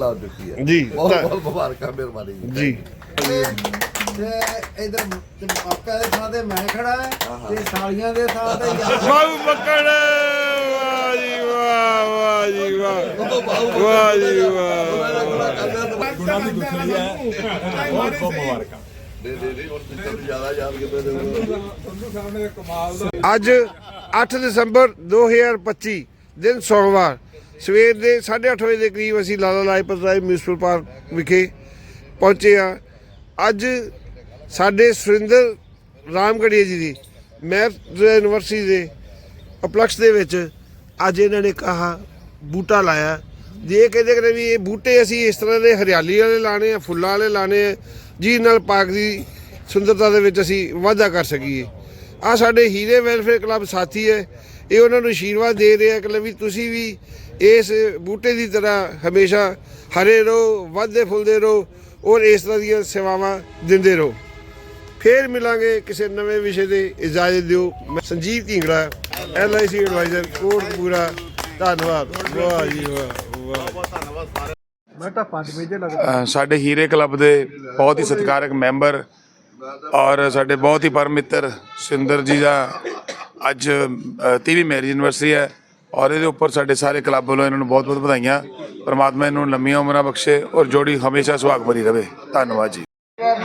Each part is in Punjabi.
ਲਾ ਚੁੱਕੀ ਹੈ। ਜੀ, ਬਹੁਤ ਬਹੁਤ ਮੁਬਾਰਕਾਂ ਮਿਹਰਬਾਨੀ। ਜੀ। ਤੇ ਇਧਰ ਪਾਪਾ ਦੇ ਥਾਂ ਤੇ ਮੈਂ ਖੜਾ ਤੇ ਸਾਲੀਆਂ ਦੇ ਥਾਂ ਤੇ ਬਾਬੂ ਬੱਕੜ ਵਾਹ ਜੀ ਵਾਹ ਵਾਹ ਜੀ ਵਾਹ। ਵਾਹ ਜੀ ਵਾਹ ਗੁਣਾ ਦੀ ਗੁੱਥਲੀ ਹੈ ਬਹੁਤ ਬਹੁਤ ਮੁਬਾਰਕਾਂ। ਦੇ ਦੇ ਦੇ ਹੁਣ ਤੈਨੂੰ ਜ਼ਿਆਦਾ ਯਾਦ ਕਿਵੇਂ ਦੇ ਅੱਜ 8 ਦਸੰਬਰ 2025 ਦਿਨ ਸੋਮਵਾਰ। ਸਵੇਰ ਦੇ 8:30 ਵਜੇ ਦੇ ਕਰੀਬ ਅਸੀਂ ਲਾਲਾ ਲਾਜਪਤ ਰਾਏ ਮਿਊਨਿਸਪਲ ਪਾਰਕ ਵਿਖੇ ਪਹੁੰਚੇ ਆ ਅੱਜ ਸਾਡੇ ਸੁਰਿੰਦਰ ਰਾਮਗੜੀਆ ਜੀ ਦੀ ਮੈਥ ਯੂਨੀਵਰਸਿਟੀ ਦੇ ਉਪਲਕਸ਼ ਦੇ ਵਿੱਚ ਅੱਜ ਇਹਨਾਂ ਨੇ ਕਹਾ, ਬੂਟਾ ਲਾਇਆ। ਜੇ ਕਹਿੰਦੇ ਕਿ ਵੀ ਇਹ ਬੂਟੇ ਅਸੀਂ ਇਸ ਤਰ੍ਹਾਂ ਦੇ ਹਰਿਆਲੀ ਵਾਲੇ ਲਾਣੇ ਆ, ਫੁੱਲਾਂ ਵਾਲੇ ਲਾਣੇ ਆ, ਜਿਹਦੇ ਨਾਲ ਪਾਕ ਦੀ ਸੁੰਦਰਤਾ ਦੇ ਵਿੱਚ ਅਸੀਂ ਵਾਧਾ ਕਰ ਸਕੀਏ। ਆ ਸਾਡੇ ਹੀਰੇ ਵੈਲਫੇਅਰ ਕਲੱਬ ਸਾਥੀ ਹੈ, ਇਹ ਉਹਨਾਂ ਨੂੰ ਆਸ਼ੀਰਵਾਦ ਦੇ ਰਹੇ ਆ ਕਿ ਵੀ ਤੁਸੀਂ ਵੀ ਇਸ ਬੂਟੇ ਦੀ ਤਰ੍ਹਾਂ ਹਮੇਸ਼ਾ ਹਰੇ ਰਹੋ ਵਧਦੇ ਫੁੱਲਦੇ ਰਹੋ ਔਰ ਇਸ ਤਰ੍ਹਾਂ ਦੀਆਂ ਸੇਵਾਵਾਂ ਦਿੰਦੇ ਰਹੋ। ਫੇਰ ਮਿਲਾਂਗੇ ਕਿਸੇ ਨਵੇਂ ਵਿਸ਼ੇ ਦੇ ਇਜਾਜ਼ਤ ਦਿਓ। ਮੈਂ Sanjeev Dhingra L I C advisor Kotpura. ਧੰਨਵਾਦ। ਵਾਹ ਜੀ ਵਾਹ ਵਾਹ। ਅ, ਸਾਡੇ ਹੀਰੇ ਕਲੱਬ ਦੇ ਬਹੁਤ ਹੀ ਸਤਿਕਾਰਕ ਮੈਂਬਰ ਔਰ ਸਾਡੇ ਬਹੁਤ ਹੀ ਪਰਮ ਮਿੱਤਰ ਸਿੰਦਰ ਜੀ ਦਾ ਅੱਜ 30ਵੀਂ ਮੈਰਿਜ ਯੂਨੀਵਰਸਿਟੀ ਹੈ। ਔਰ ਇਹਦੇ ਉੱਪਰ ਸਾਡੇ ਸਾਰੇ ਕਲੱਬ ਵੱਲੋਂ ਇਹਨਾਂ ਨੂੰ ਬਹੁਤ ਬਹੁਤ ਵਧਾਈਆਂ। ਪਰਮਾਤਮਾ ਇਹਨੂੰ ਲੰਮੀਆਂ ਉਮਰਾਂ ਬਖਸ਼ੇ ਔਰ ਜੋੜੀ ਹਮੇਸ਼ਾ ਸੁਹਾਗ ਭਰੀ ਰਵੇ। ਧੰਨਵਾਦ ਜੀ।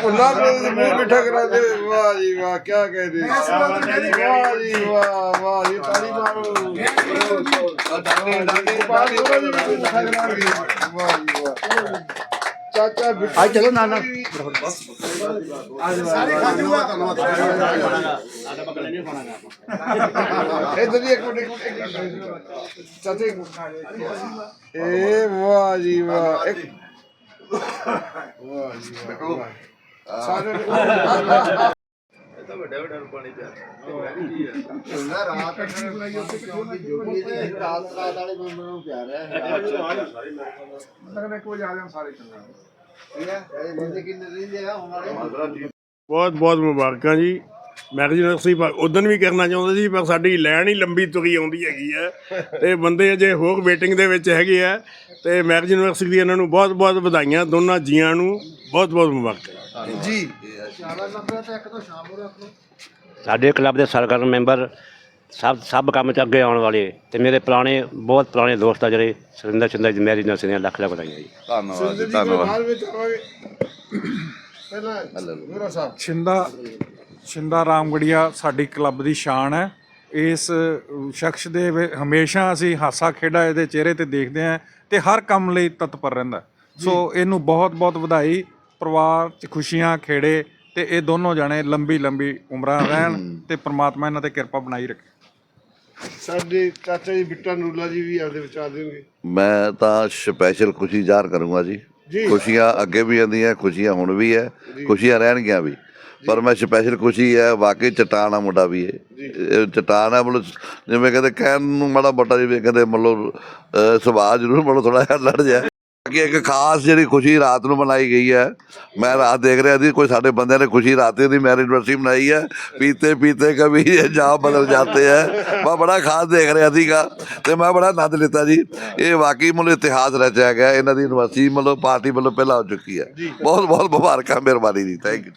ਭੁੱਲਾ ਨੂੰ ਮੂੰਹ ਮਿੱਠਾ ਕਰਾ ਦੇ ਵਾਹ ਜੀ ਵਾਹ ਕੀ ਕਹਦੇ ਵਾਹ ਜੀ ਵਾਹ ਵਾਹ ਜੀ ਤਾੜੀ ਮਾਰੋ। ਵਾਹ ਜੀ ਵਾਹ। ਚਾਚਾ ਚਲੋ ਨਾਨਾ ਇਧਰ ਹੀ ਇੱਕ ਮਿੰਟ ਇੱਕ ਮਿੰਟ, ਇੱਕ ਮਿੰਟ। ਚਾਚਾ ਇੱਕ ਮਿੰਟ। ਏ ਵਾਹ ਜੀ ਵਾਹ ਇੱਕ ਵਾਹ ਜੀ ਵਾਹ ਸਾਰੇ ਰਾਤ ਰਾਤ ਰਾਤ ਵਾਲੇ ਮੈਂਬਰ ਨੂੰ ਪਿਆਰ। ਹੈ ਬੰਦੇ ਕਿੰਨੇ ਰਹਿੰਦੇ ਆ ਨੇ ਬਹੁਤ ਬਹੁਤ ਮੁਬਾਰਕਾਂ ਜੀ। ਮੈਰਿਜ ਯੂਨੀਵਰਸਿਟੀ ਉਦੋਂ ਵੀ ਕਰਨਾ ਚਾਹੁੰਦੇ ਸੀ ਪਰ ਸਾਡੀ ਲਾਈਨ ਹੀ ਲੰਬੀ ਤੁਰੀ ਆਉਂਦੀ ਹੈਗੀ ਹੈ। ਤੇ ਬੰਦੇ ਅਜੇ ਹੋਰ ਵੇਟਿੰਗ ਦੇ ਵਿੱਚ ਹੈਗੇ ਆ। ਤੇ ਮੈਰਿਜ ਯੂਨੀਵਰਸਿਟੀ ਦੀ ਇਹਨਾਂ ਨੂੰ ਬਹੁਤ ਬਹੁਤ ਵਧਾਈਆਂ ਦੋਨਾਂ ਜੀਆਂ ਨੂੰ ਬਹੁਤ ਬਹੁਤ ਮੁਬਾਰਕਾਂ ਜੀ। ਸਾਡੇ ਕਲੱਬ ਦੇ ਸਰਗਰਮ ਮੈਂਬਰ ਸਭ ਸਭ ਕੰਮ 'ਚ ਅੱਗੇ ਆਉਣ ਵਾਲੇ। ਤੇ ਮੇਰੇ ਪੁਰਾਣੇ ਬਹੁਤ ਪੁਰਾਣੇ ਦੋਸਤ ਆ ਜਿਹੜੇ ਸੁਰਿੰਦਰ ਚੰਦਰ ਜੀ ਮੈਰਿਜ ਨਾਲ ਸਿਨੇ ਲੱਖ ਲੱਖ ਵਧਾਈਆਂ ਜੀ। ਧੰਨਵਾਦ ਜੀ ਧੰਨਵਾਦ। ਬਾਅਦ ਵਿੱਚ ਆਵਾਂਗੇ। ਪਹਿਲਾਂ ਮੇਰਾ ਸਾਹਿਬ। ਛਿੰਦਾ ਛਿੰਦਾ ਰਾਮਗੜੀਆ ਸਾਡੀ ਕਲੱਬ ਦੀ ਸ਼ਾਨ ਹੈ। ਇਸ ਸ਼ਖਸ ਦੇ ਹਮੇਸ਼ਾ ਅਸੀਂ ਹਾਸਾ ਖੇਡਾ ਇਹਦੇ ਚਿਹਰੇ ਤੇ ਦੇਖਦੇ ਹਾਂ ਤੇ ਹਰ ਕੰਮ ਲਈ ਤਤਪਰ ਰਹਿੰਦਾ ਸੋ ਇਹਨੂੰ ਬਹੁਤ ਬਹੁਤ ਵਧਾਈ। ਪਰਿਵਾਰ 'ਚ ਖੁਸ਼ੀਆਂ ਖੇੜੇ ਤੇ ਇਹ ਦੋਨੋਂ ਜਣੇ ਲੰਬੀ ਲੰਬੀ ਉਮਰਾਂ ਰਹਿਣ ਤੇ ਪ੍ਰਮਾਤਮਾ ਇਹਨਾਂ ਤੇ ਕਿਰਪਾ ਬਣਾਈ ਰੱਖੇ। ਸਾਡੇ ਚਾਚਾ ਜੀ ਬਿੱਟਾ ਨੂਰਲਾ ਜੀ ਵੀ ਆਪਦੇ ਵਿਚਾਰ ਦੇਣਗੇ। ਮੈਂ ਤਾਂ ਸਪੈਸ਼ਲ ਖੁਸ਼ੀ ਜ਼ਾਹਰ ਕਰੂੰਗਾ ਜੀ। ਜੀ। ਖੁਸ਼ੀਆਂ ਅੱਗੇ ਵੀ ਆਉਂਦੀਆਂ ਖੁਸ਼ੀਆਂ ਹੁਣ ਵੀ ਹੈ ਖੁਸ਼ੀਆਂ ਰਹਿਣਗੀਆਂ ਵੀ। ਪਰ ਮੈਂ ਸਪੈਸ਼ਲ ਖੁਸ਼ੀ ਹੈ ਵਾਕਈ ਚਟਾਨ ਆ ਮੁੰਡਾ ਵੀ ਇਹ। ਇਹ ਚਟਾਨ ਹੈ ਮਤਲਬ ਜਿਵੇਂ ਕਹਿੰਦੇ ਕਹਿਣ ਨੂੰ ਮਾੜਾ ਮੋਟਾ ਜਿਵੇਂ ਕਹਿੰਦੇ ਮਤਲਬ ਅਹ, ਸੁਭਾਅ ਜ਼ਰੂਰ ਮਤਲਬ ਥੋੜਾ ਜਿਹਾ ਲੜ ਜਾ ਕਿ ਇੱਕ ਖਾਸ ਜਿਹੜੀ ਖੁਸ਼ੀ ਰਾਤ ਨੂੰ ਮਨਾਈ ਗਈ ਹੈ। ਮੈਂ ਰਾਤ ਦੇਖ ਰਿਹਾ ਸੀ ਕੋਈ ਸਾਡੇ ਬੰਦਿਆਂ ਨੇ ਖੁਸ਼ੀ ਰਾਤੇ ਦੀ ਮੈਰਿਜ ਐਨਵਰਸਰੀ ਮਨਾਈ ਹੈ। ਪੀਤੇ ਪੀਤੇ ਕभी ਇਹ ਜਾ ਬਦਲ ਜਾਂਦੇ ਹੈ। ਮੈਂ ਬੜਾ ਖਾਸ ਦੇਖ ਰਿਹਾ ਸੀਗਾ ਤੇ ਮੈਂ ਬੜਾ ਆਨੰਦ ਲਿੱਤਾ ਜੀ। ਇਹ ਵਾਕਈ ਮਤਲਬ ਇਤਿਹਾਸ ਰਚਿਆ ਗਿਆ ਇਹਨਾਂ ਦੀ ਯੂਨੀਵਰਸਿਟੀ ਮਤਲਬ ਪਾਰਟੀ ਵੱਲੋਂ ਪਹਿਲਾਂ ਹੋ ਚੁੱਕੀ ਹੈ। ਬਹੁਤ ਬਹੁਤ ਮੁਬਾਰਕਾਂ ਮਿਹਰਬਾਨੀ ਜੀ ਥੈਂਕ ਯੂ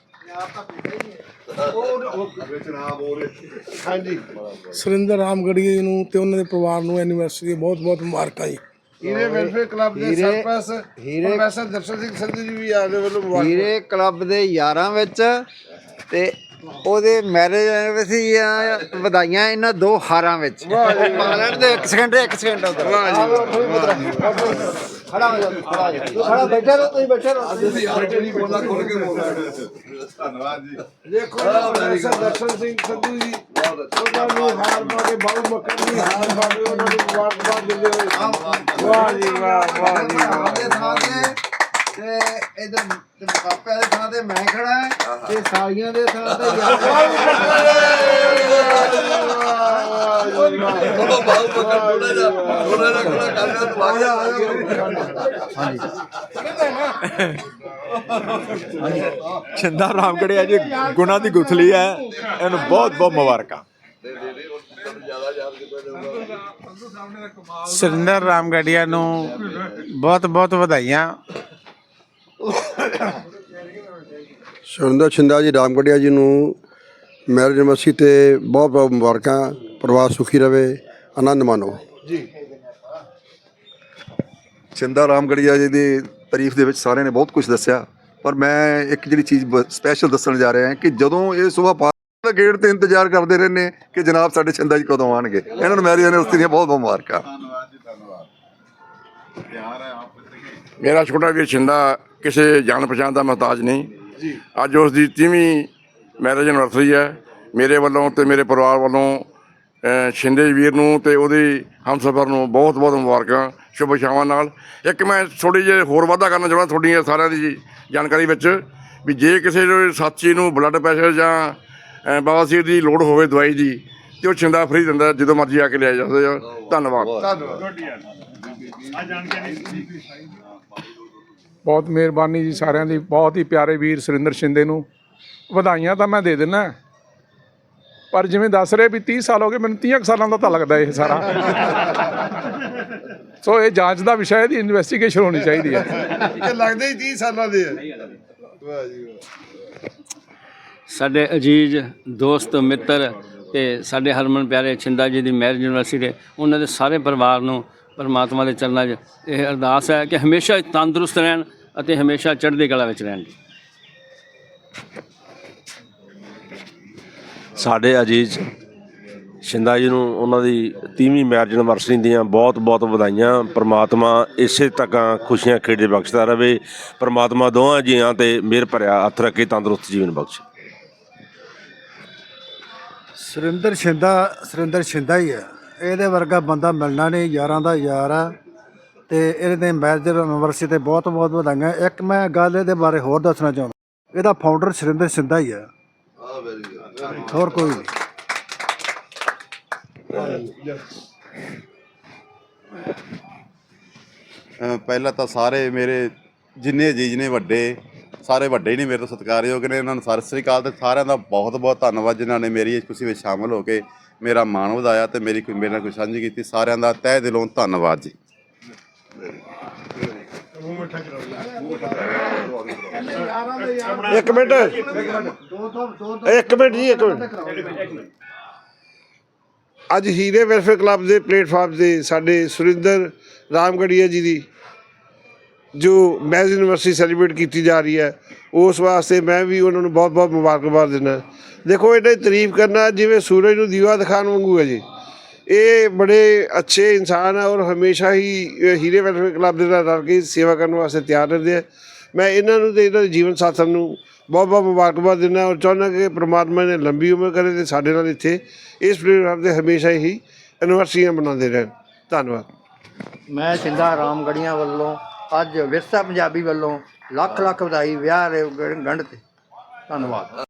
ਹਾਂਜੀ। ਸੁਰਿੰਦਰ ਜੀ ਨੂੰ ਤੇ ਉਹਨਾਂ ਦੇ ਪਰਿਵਾਰ ਨੂੰ ਐਨੀਵਰਸਰੀ ਬਹੁਤ ਬਹੁਤ ਮੁਬਾਰਕਾਂ ਜੀ। ਹੀਰੇ ਵੈਲਫੇਅਰ ਕਲੱਬ ਦੇ ਹੀਰੇ- ਸਰਪ੍ਰਸਤ ਹੀਰੇ- ਪ੍ਰੋਫੈਸਰ ਦਰਸ਼ਨ ਸਿੰਘ ਸੰਧੂ ਜੀ ਵੀ ਆਪਦੇ ਵੱਲੋਂ ਮੁਬਾਰਕ ਹੀਰੇ ਕਲੱਬ ਦੇ ਯਾਰਾਂ ਵਿੱਚ ਤੇ ਉਹਦੇ ਮੈਰਿਜ ਐਨਵਰਸਰੀ ਦੀਆਂ ਵਧਾਈਆਂ ਇਹਨਾਂ ਦੋ ਹਾਰਾਂ ਵਿੱਚ। ਪਾਲਣ ਦੇ ਇੱਕ ਸਕਿੰਟ ਇੱਕ ਸਕਿੰਟ ਉਧਰ। ਖੜਾ ਹੋ ਜਾ ਖੜਾ ਹੋ ਜਾ। ਖੜਾ ਬੈਠੇ ਰਹੋ ਤੁਸੀਂ ਬੈਠੇ ਰਹੋ। ਦੇਖੋ ਪ੍ਰੋਫੈਸਰ ਦਰਸ਼ਨ ਸਿੰਘ ਸੰਧੂ ਜੀ ਉਹਨਾਂ ਨੂੰ ਹਾਰ ਪਾ ਕੇ ਬਾਬੂ ਬੱਕਰ ਦੀ ਹਾਰ ਪਾ ਕੇ ਉਹਨਾਂ ਨੂੰ ਮੁਬਾਰਕਬਾਦ ਦਿੰਦੇ ਹੋਏ। ਵਾਹ ਜੀ ਵਾਹ ਵਾਹ ਜੀ ਵਾਹ। ਦੇ ਥਾਂ ਤੇ ਤੇ ਇਧਰ ਪਾਪਾ ਦੇ ਥਾਂ ਤੇ ਮੈਂ ਖੜਾ ਹੈ ਤੇ ਸਾਲੀਆਂ ਦੇ ਥਾਂ ਤੇ ਯਾਰ ਛਿੰਦਾ ਰਾਮਗੜੀਆ ਜੀ ਗੁਣਾ ਦੀ ਗੁਥਲੀ ਹੈ। ਇਹਨੂੰ ਬਹੁਤ ਬਹੁਤ ਮੁਬਾਰਕਾਂ ਸੁਰਿੰਦਰ ਰਾਮਗੜੀਆ ਨੂੰ ਬਹੁਤ ਬਹੁਤ ਵਧਾਈਆਂ। ਸੁਰਿੰਦਰ ਛਿੰਦਾ ਜੀ ਰਾਮਗੜੀਆ ਜੀ ਨੂੰ ਮੈਰਿਜ ਯੂਨੀਵਰਸਿਟੀ ਤੇ ਬਹੁਤ ਬਹੁਤ ਮੁਬਾਰਕਾਂ ਪਰਿਵਾਰ ਸੁਖੀ ਰਵੇ ਆਨੰਦ ਮਾਣੋ। ਚਿੰਦਾ ਰਾਮਗੜੀਆ ਜੀ ਦੀ ਤਾਰੀਫ ਦੇ ਵਿੱਚ ਸਾਰਿਆਂ ਨੇ ਬਹੁਤ ਕੁਝ ਦੱਸਿਆ ਪਰ ਮੈਂ ਇੱਕ ਜਿਹੜੀ ਚੀਜ਼ ਸਪੈਸ਼ਲ ਦੱਸਣ ਜਾ ਰਿਹਾ ਹਾਂ ਕਿ ਜਦੋਂ ਇਹ ਸੁਬਾਹ ਦਾ ਗੇਟ ਤੇ ਇੰਤਜ਼ਾਰ ਕਰਦੇ ਰਹਿੰਦੇ ਕਿ ਜਨਾਬ ਸਾਡੇ ਚਿੰਦਾ ਜੀ ਕਦੋਂ ਆਣਗੇ ਇਹਨਾਂ ਨੂੰ ਮੈਰੀ ਯੂਨੀਵਰਸਿਟੀ ਦੀਆਂ ਬਹੁਤ ਬਹੁਤ ਮੁਬਾਰਕਾਂ। ਮੇਰਾ ਛੋਟਾ ਵੀਰ ਛਿੰਦਾ ਕਿਸੇ ਜਾਣ ਪਛਾਣ ਦਾ ਮਹਤਾਜ ਨਹੀਂ। ਜੀ। ਅੱਜ ਉਸ ਦੀ 30ਵੀਂ ਮੈਰਿਜ ਐਨਵਰਸਰੀ ਹੈ। ਮੇਰੇ ਵੱਲੋਂ ਤੇ ਮੇਰੇ ਪਰਿਵਾਰ ਵੱਲੋਂ ਛਿੰਦੇ ਵੀਰ ਨੂੰ ਤੇ ਉਹਦੀ ਹਮਸਫਰ ਨੂੰ ਬਹੁਤ ਬਹੁਤ ਮੁਬਾਰਕਾਂ ਸ਼ੁਭ ਇਛਾਵਾਂ ਨਾਲ। ਇੱਕ ਮੈਂ ਥੋੜੀ ਜਿਹੀ ਹੋਰ ਵਾਧਾ ਕਰਨਾ ਚਾਹੁੰਦਾ ਤੁਹਾਡੀਆਂ ਸਾਰਿਆਂ ਦੀ ਜਾਣਕਾਰੀ ਵਿੱਚ ਵੀ ਜੇ ਕਿਸੇ ਨੂੰ ਸਾਥੀ ਨੂੰ ਬਲੱਡ ਪ੍ਰੈਸ਼ਰ ਜਾਂ ਬਵਾਸੀਰ ਦੀ ਲੋੜ ਹੋਵੇ ਦਵਾਈ ਦੀ ਤੇ ਉਹ ਛਿੰਦਾ ਫ੍ਰੀ ਦਿੰਦਾ ਜਦੋਂ ਮਰਜ਼ੀ ਆ ਕੇ ਲਿਆ ਜਾ ਸਕਦੇ ਹੋ ਧੰਨਵਾਦ। ਬਹੁਤ ਮਿਹਰਬਾਨੀ ਜੀ ਸਾਰਿਆਂ ਦੀ ਬਹੁਤ ਹੀ ਪਿਆਰੇ ਵੀਰ ਸੁਰਿੰਦਰ ਸ਼ਿੰਦੇ ਨੂੰ। ਵਧਾਈਆਂ ਤਾਂ ਮੈਂ ਦੇ ਦਿੰਨਾ। ਪਰ ਜਿਵੇਂ ਦੱਸ ਰਹੇ ਵੀ 30 ਸਾਲ ਹੋ ਗਏ ਮੈਨੂੰ 30 ਕੁ ਸਾਲਾਂ ਦਾ ਤਾਂ ਲੱਗਦਾ ਇਹ ਸਾਰਾ। ਸੋ ਇਹ ਜਾਂਚ ਦਾ ਵਿਸ਼ਾ ਇਹਦੀ ਇਨਵੈਸਟੀਗੇਸ਼ਨ ਹੋਣੀ ਚਾਹੀਦੀ ਹੈ। ਇਹ ਲੱਗਦੇ ਹੀ 30 ਸਾਲਾਂ ਦੇ ਆ। ਸਾਡੇ ਅਜੀਜ਼, ਦੋਸਤ, ਮਿੱਤਰ ਤੇ ਸਾਡੇ ਹਰਮਨ ਪਿਆਰੇ ਛਿੰਦਾ ਜੀ ਦੀ ਮੈਰਿਜ ਯੂਨੀਵਰਸਿਟੀ ਦੇ ਉਹਨਾਂ ਦੇ ਸਾਰੇ ਪਰਿਵਾਰ ਨੂੰ ਪਰਮਾਤਮਾ ਦੇ ਚਰਨਾਂ 'ਚ ਇਹ ਅਰਦਾਸ ਹੈ ਕਿ ਹਮੇਸ਼ਾ ਤੰਦਰੁਸਤ ਰਹਿਣ ਅਤੇ ਹਮੇਸ਼ਾ ਚੜ੍ਹਦੀ ਕਲਾ ਵਿੱਚ ਰਹਿਣ ਸਾਡੇ ਅਜੀਜ਼ ਸ਼ਿੰਦਾ ਜੀ ਨੂੰ ਉਹਨਾਂ ਦੀ 30ਵੀਂ ਮੈਰਿਜ ਐਨਵਰਸਰੀ ਦੀਆਂ ਬਹੁਤ-ਬਹੁਤ ਵਧਾਈਆਂ। ਪ੍ਰਮਾਤਮਾ ਇਸੇ ਤੱਕਾਂ ਖੁਸ਼ੀਆਂ ਖੇੜੇ ਬਖਸ਼ਦਾ ਰਹੇ। ਪ੍ਰਮਾਤਮਾ ਦੋਹਾਂ ਜੀਆਂ ਤੇ ਮਿਹਰ ਭਰਿਆ, ਹੱਥ ਰੱਖੇ, ਤੰਦਰੁਸਤ ਜੀਵਨ ਬਖਸ਼ੇ। ਸੁਰਿੰਦਰ ਸ਼ਿੰਦਾ ਸੁਰਿੰਦਰ ਸ਼ਿੰਦਾ ਹੀ ਹੈ ਇਹਦੇ ਵਰਗਾ ਬੰਦਾ ਮਿਲਣਾ ਨਹੀਂ, ਯਾਰਾਂ ਦਾ ਯਾਰ ਆ। ਤੇ ਇਹਦੇ ਮੈਰਿਜ ਐਨਵਰਸਰੀ ਤੇ ਬਹੁਤ ਬਹੁਤ ਵਧਾਈਆਂ। ਇੱਕ ਮੈਂ ਗੱਲ ਇਹਦੇ ਬਾਰੇ ਹੋਰ ਦੱਸਣਾ ਚਾਹੁੰਦਾ। ਇਹਦਾ ਫਾਊਂਡਰ ਸੁਰਿੰਦਰ ਛਿੰਦਾ ਹੀ ਹੈ ਹੋਰ ਕੋਈ ਨਹੀਂ। ਪਹਿਲਾਂ ਤਾਂ ਸਾਰੇ ਮੇਰੇ ਜਿੰਨੇ ਅਜੀਜ਼ ਨੇ ਵੱਡੇ ਸਾਰੇ ਵੱਡੇ ਨੇ ਮੇਰੇ ਤੋਂ ਸਤਿਕਾਰਯੋਗ ਨੇ ਉਹਨਾਂ ਨੂੰ ਸਤਿ ਸ੍ਰੀ ਅਕਾਲ ਤੇ ਸਾਰਿਆਂ ਦਾ ਬਹੁਤ ਬਹੁਤ ਧੰਨਵਾਦ ਜਿਨ੍ਹਾਂ ਨੇ ਮੇਰੀ ਇਸ ਖੁਸ਼ੀ ਵਿੱਚ ਸ਼ਾਮਲ ਹੋ ਕੇ ਮੇਰਾ ਮਾਣ ਵਧਾਇਆ ਤੇ ਮੇਰੀ ਕੋਈ, ਮੇਰੇ ਨਾਲ ਕੋਈ ਸਾਂਝੀ ਕੀਤੀ। ਸਾਰਿਆਂ ਦਾ ਤਹਿ ਦਿਲੋਂ ਧੰਨਵਾਦ ਜੀ। ਇੱਕ ਮਿੰਟ। ਇੱਕ ਮਿੰਟ ਜੀ, ਇੱਕ ਮਿੰਟ। ਅੱਜ ਹੀਰੇ ਵੈਲਫੇਅਰ ਕਲੱਬ ਦੇ ਪਲੇਟਫਾਰਮ ਤੇ ਸਾਡੇ ਸੁਰਿੰਦਰ ਰਾਮਗੜੀਆ ਜੀ ਦੀ ਜੋ ਮੈਰਿਜ ਯੂਨੀਵਰਸਿਟੀ ਸੈਲੀਬ੍ਰੇਟ ਕੀਤੀ ਜਾ ਰਹੀ ਹੈ, ਉਸ ਵਾਸਤੇ ਮੈਂ ਵੀ ਉਹਨਾਂ ਨੂੰ ਬਹੁਤ ਬਹੁਤ ਮੁਬਾਰਕਬਾਦ ਦਿੰਦਾ। ਦੇਖੋ, ਇਹਦੀ ਤਾਰੀਫ ਕਰਨਾ, ਜਿਵੇਂ ਸੂਰਜ ਨੂੰ ਦੀਵਾ ਦਿਖਾਉਣ ਵਾਂਗੂ ਹੈ ਜੀ। ਇਹ ਬੜੇ ਅੱਛੇ ਇਨਸਾਨ ਹੈ ਔਰ ਹਮੇਸ਼ਾ ਹੀ ਹੀਰੇ ਵੈਲਫੇਅਰ ਕਲੱਬ ਦੇ ਨਾਲ ਰਲ ਕੇ ਸੇਵਾ ਕਰਨ ਵਾਸਤੇ ਤਿਆਰ ਰਹਿੰਦੇ ਆ। ਮੈਂ ਇਹਨਾਂ ਨੂੰ ਤੇ ਇਹਨਾਂ ਦੇ ਜੀਵਨ ਸਾਥੀਆਂ ਨੂੰ ਬਹੁਤ ਬਹੁਤ ਮੁਬਾਰਕਬਾਦ ਦਿੰਦਾ ਔਰ ਚਾਹੁੰਦਾ ਕਿ ਪ੍ਰਮਾਤਮਾ ਨੇ ਲੰਬੀ ਉਮਰ ਕਰੇ ਤੇ ਸਾਡੇ ਨਾਲ ਇੱਥੇ ਇਸ ਪ੍ਰੋਗਰਾਮ ਤੇ ਹਮੇਸ਼ਾ ਹੀ ਐਨਵਰਸਰੀਆਂ ਮਨਾਉਂਦੇ ਰਹਿਣ। ਧੰਨਵਾਦ। ਮੈਂ ਸਿੰਧਾ ਰਾਮਗੜੀਆਂ ਵੱਲੋਂ ਅੱਜ ਵਿਰਸਾ ਪੰਜਾਬੀ ਵੱਲੋਂ ਲੱਖ ਲੱਖ ਵਧਾਈ ਵਿਆਹ ਦੇ ਗੰਢ ਤੇ। ਧੰਨਵਾਦ।